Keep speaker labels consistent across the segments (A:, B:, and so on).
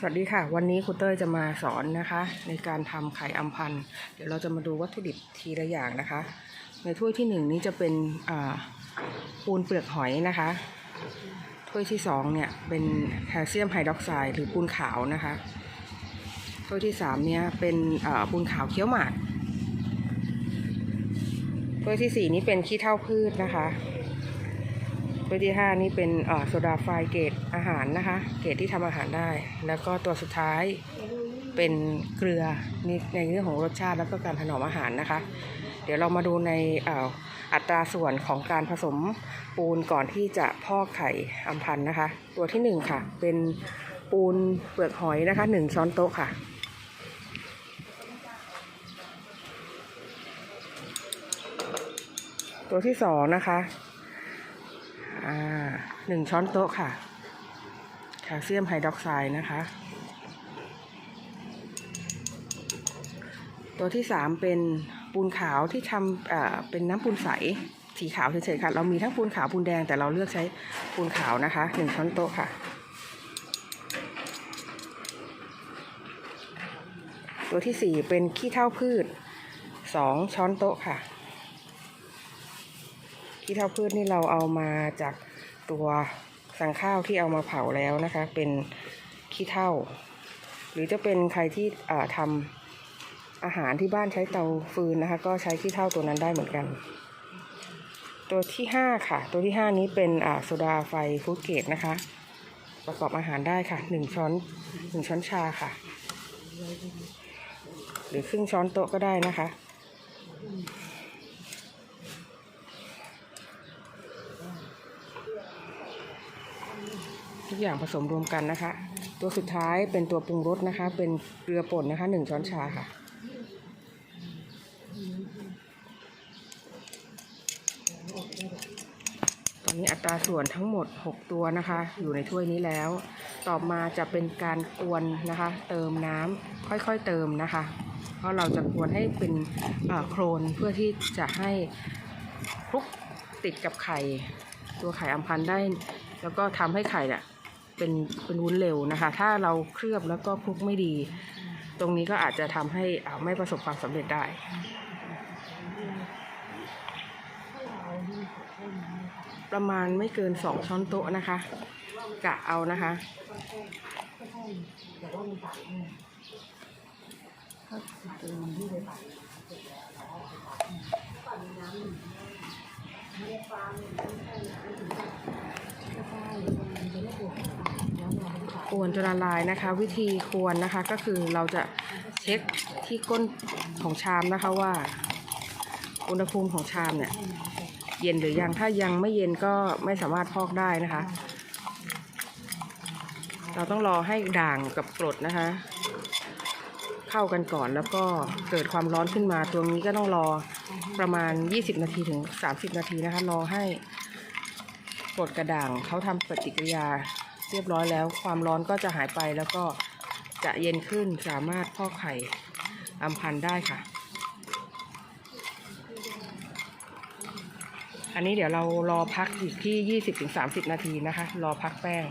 A: สวัสดีค่ะ วันนี้ครูเต้ยจะมาสอนนะคะ ในการทำไข่อำพันเดี๋ยวเราจะมาดูวัตถุดิบทีละอย่างนะคะ ในถ้วยที่หนึ่งนี้จะเป็นปูนเปลือกหอยนะคะ ถ้วยที่สองเนี่ยเป็นแคลเซียมไฮดรอกไซด์หรือปูนขาวนะคะ ถ้วยที่สามเนี่ยเป็นปูนขาวเคี้ยวหมาก ถ้วยที่สี่นี้เป็นขี้เถ้าพืชนะคะ ถ้วยที่ห้านี่เป็นโซดาไฟเกรด อาหารนะคะ เกรดที่ทำอาหารได้ แล้วก็ตัวสุดท้ายเป็นเกลือนี่ในเรื่องของรสชาติแล้วก็การถนอมอาหารนะคะ เดี๋ยวเรามาดูในอ่ออัตราส่วนของการผสมปูนก่อนที่จะพอกไข่อำพันธ์นะคะ ตัวที่หนึ่งค่ะ เป็นปูนเปลือกหอยนะคะหนึ่งช้อนโต๊ะค่ะตัวที่สองนะคะ อ่าหนึ่งช้อนโต๊ะค่ะ แคลเซียมไฮดรอกไซด์นะคะ ตัวที่สามเป็นปูนขาวที่ทำเอ่อเป็นน้ำปูนใสสีขาวเฉยๆค่ะ เรามีทั้งปูนขาวปูนแดงแต่เราเลือกใช้ปูนขาวนะคะหนึ่งช้อนโต๊ะค่ะ ตัวที่สี่เป็นขี้เถ้าพืชสองช้อนโต๊ะค่ะ ขี้เถ้าพืชนี่เราเอามาจากตัว สังข้าวที่เอามาเผาแล้วนะคะ เป็นขี้เถ้า หรือจะเป็นใครที่ทำอาหารที่บ้านใช้เตาฟืนนะคะ ก็ใช้ขี้เถ้าตัวนั้นได้เหมือนกัน ตัวที่ห้าค่ะ ตัวที่ห้านี้เป็นโซดาไฟฟูเกตนะคะ ประกอบอาหารได้ค่ะหนึ่งช้อนหนึ่งช้อนชาค่ะ หรือครึ่งช้อนโต๊ะก็ได้นะคะ กอย่างผสมรวมกันนะคะ ตัวสุดท้ายเป็นตัวปรุงรสนะคะ เป็นเกลือป่นนะคะหนึ่งช้อนชาค่ะ ตอนนี้อัตราส่วนทั้งหมด 6 ตัวนะคะ อยู่ในถ้วยนี้แล้ว ต่อมาจะเป็นการกวนนะคะ เติมน้ำค่อยๆเติมนะคะ เพราะเราจะกวนให้เป็นโครนเพื่อที่จะให้คลุกติดกับไข่ตัวไข่อัมพันธ์ได้ แล้วก็ทำให้ไข่เนี่ย เป็นเป็นวุ้นเร็วนะคะ ถ้าเราเคลือบแล้วก็คลุกไม่ดี ตรงนี้ก็อาจจะทำให้อ่าไม่ประสบความสำเร็จได้ประมาณไม่เกินสองช้อนโต๊ะนะคะ กะเอานะคะ กวนจนละลายนะคะ วิธีกวนนะคะก็คือเราจะเช็คที่ก้นของชามนะคะว่า อุณหภูมิของชามเนี่ยเย็นหรือยังถ้ายังไม่เย็นก็ไม่สามารถพอกได้นะคะ เราต้องรอให้ด่างกับกรดนะคะ เข้ากันก่อนแล้วก็เกิดความร้อนขึ้นมาตัวนี้ก็ต้องรอประมาณ 20 นาทีถึง 30 นาทีนะคะรอให้กรดกระด่างเขาทำปฏิกิริยา เรียบร้อยแล้ว ความร้อนก็จะหายไปแล้วก็จะเย็นขึ้นสามารถพอกไข่อำพันได้ค่ะ อันนี้เดี๋ยวเรารอพักอีกที่ 20-30 นาทีนะคะ รอพักแป้ง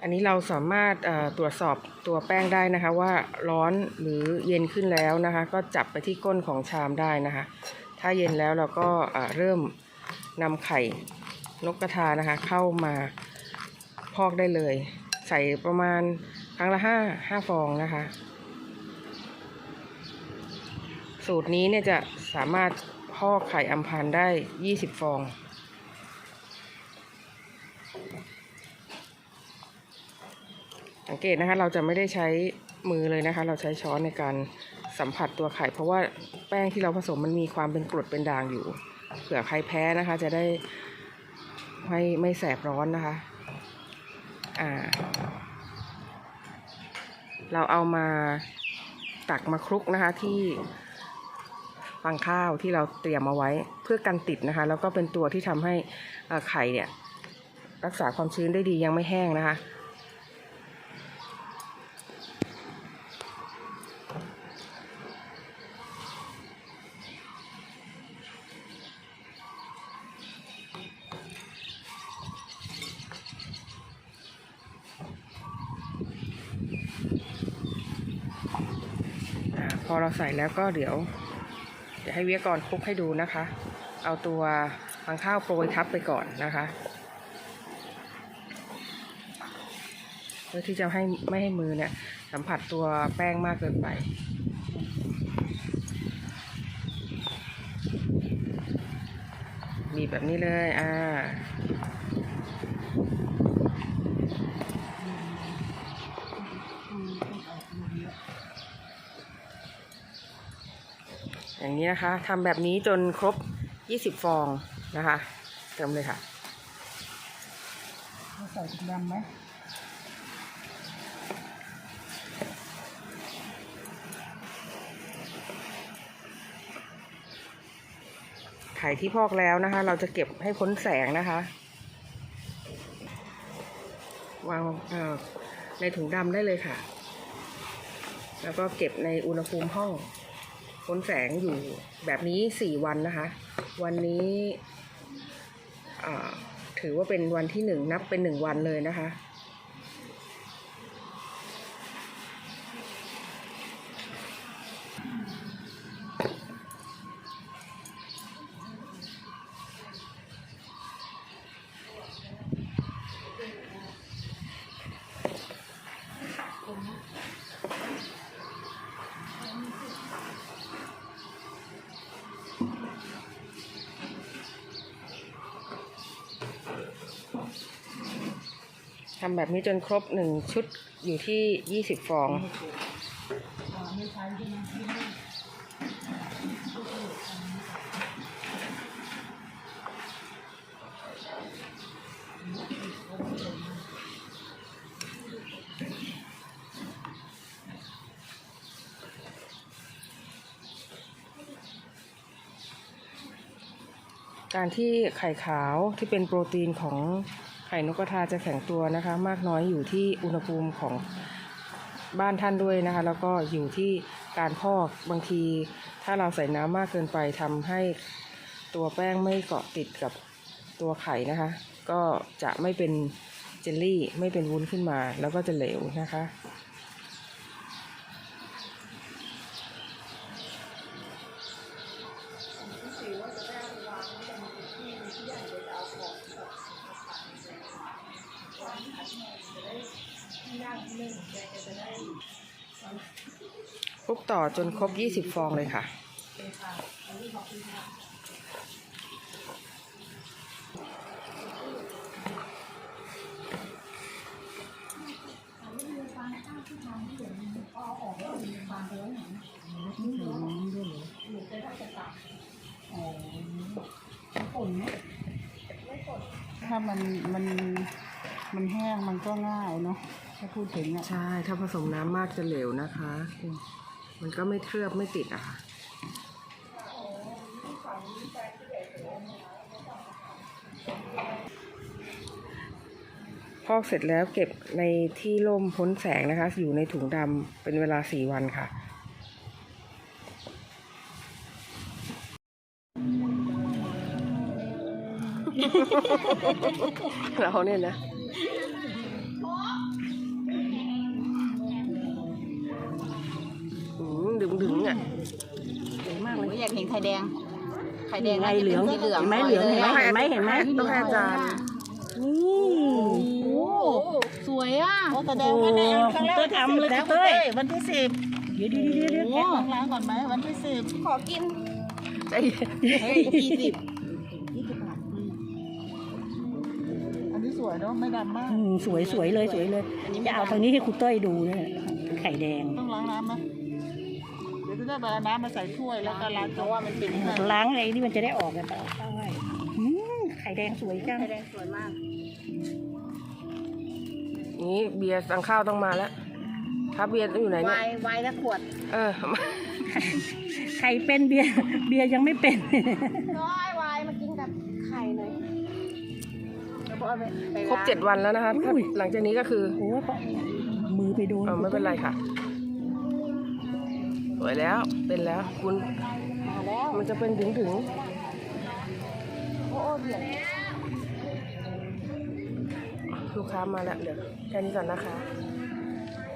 A: อันนี้เราสามารถตรวจสอบตัวแป้งได้นะคะ ว่าร้อนหรือเย็นขึ้นแล้วนะคะ ก็จับไปที่ก้นของชามได้นะคะ ถ้าเย็นแล้วเราก็เริ่มนำไข่ นกกระทานะคะ เข้ามาพอกได้เลย ใส่ประมาณครั้งละห้าห้าฟองนะคะ สูตรนี้เนี่ยจะสามารถพอกไข่อำพันได้20ฟองสังเกตนะคะเราจะไม่ได้ใช้มือเลยนะคะ เราใช้ช้อนในการสัมผัสตัวไข่ เพราะว่าแป้งที่เราผสมมันมีความเป็นกรดเป็นด่างอยู่ เผื่อใครแพ้นะคะ จะได้ ไม่ไม่แสบร้อนนะคะ อ่า เราเอามาตักมาคลุกนะคะที่ฟังข้าวที่เราเตรียมเอาไว้เพื่อกันติดนะคะ แล้วก็เป็นตัวที่ทำให้ไข่เนี่ย รักษาความชื้นได้ดียังไม่แห้งนะคะ อเราใส่แล้วก็เดี๋ยว เดี๋ยวให้เวิทยากรคลุกให้ดูนะคะ เอาตัวฟางข้าวโปรยทับไปก่อนนะคะเพื่อที่จะให้ไม่ให้มือเนี่ยสัมผัสตัวแป้งมากเกินไปบีบแบบนี้เลย อ่า อย่างนี้นะคะทำแบบนี้จนครบ 20 ฟองนะคะ เติมเลยค่ะ
B: ใส่ถุงดำไหม
A: ไข่ที่พอกแล้วนะคะ เราจะเก็บให้พ้นแสงนะคะ วางเอ่อในถุงดำได้เลยค่ะ แล้วก็เก็บในอุณหภูมิห้อง พ้นแสงอยู่แบบนี้สี่วันนะคะ วันนี้ถือว่าเป็นวันที่หนึ่งนับเป็นหนึ่งวันเลยนะคะ ทำแบบนี้จนครบหนึ่งชุดอยู่ที่ยี่สิบฟองการที่ไข่ขาวที่เป็นโปรตีนของ ข่นกกระทาจะแข็งตัวนะคะ มากน้อยอยู่ที่อุณหภูมิของบ้านท่านด้วยนะคะ แล้วก็อยู่ที่การพอกบางที ถ้าเราใส่น้ำมากเกินไปทำให้ตัวแป้งไม่เกาะติดกับตัวไข่นะคะ ก็จะไม่เป็นเจลลี่ไม่เป็นวุ้นขึ้นมา แล้วก็จะเหลวนะคะ ต่อจนครบ 20 ฟองเลยค่ะ
B: ป่นไหมถ้ามันมันมันแห้งมันก็ง่ายเนาะถ้าพูดถึงอะ
A: ใช่ ถ้าผสมน้ำมากจะเหลวนะคะ มันก็ไม่เคลือบไม่ติดอะค่ะพอกเสร็จแล้วเก็บในที่ร่มพ้นแสงนะคะ อยู่ในถุงดำเป็นเวลาสี่วันค่ะ เราเนี่ยนะ ดึงดึงๆอะดึงมากเลย
C: อยากเห็นไข่แดง ไข่แดง
B: ไง
C: น่าจะ
B: เหลื
C: เป็
B: อนง
C: สีเหลือง
B: เห็นไหมเหลืองเห็นไหมเห็นไหมเห็นไหม
A: ต้องให้อาจารย์
B: นี่
C: โอ้สวยอะ
B: แสดงว่าในครั้งแรกทำเลยเต้ยวันที่สิบเดี๋ยวเดี๋ยวเดี๋ยวเดี๋ยวแกะของร้านก่อนไหมวันที่สิบ
C: ขอกิน
A: ใจเย็น
C: เฮ้ยยี่สิบ
B: อันนี้สวยเนาะไม่ดำมาก
D: อืมสวยสวยเลยสวยเลยจะเอาทางนี้ให้ครูเต้ยดูเนี่ยไข่แดง
B: ต้องล้างน้ำไหม เดี๋ยวจะได้เอาน้ำมาใส่ถ้วยแล้วก็ล้างเพราะว่ามันเป็น
D: ล้างอะไรนี่มันจะได้ออกกันได้อืมไข่แดงสวยจัง
C: ไข่แดงสวยมาก
A: นี่เบียร์สังข้าวต้องมาแล้วครับเบียร์อยู่ไหนเนี่
C: วายยวายและขวด
A: เออ
D: ไข่เป็นเบียร์เบียร์ยังไม่เป็น
C: น้อยวายมากินกับไข่หน่อยแล้วก็เอาไปไป
A: ครบ
C: ล้าง
A: เจ็ดวันแล้วนะคะ
D: อุ้ย
A: หลังจากนี้ก็คือ
D: โอ้ยมือไปโดน
A: เออไม่เป็นไรค่ะส วยแล้วเป็นแล้วคุณ
C: มาแล้ว
A: มันจะเป็นถึงถึง
C: โอ้โอ้เดือด
A: ๆลูกค้ามาแล้วเดี๋ยวแค่นี้ก่อนนะคะ
C: อ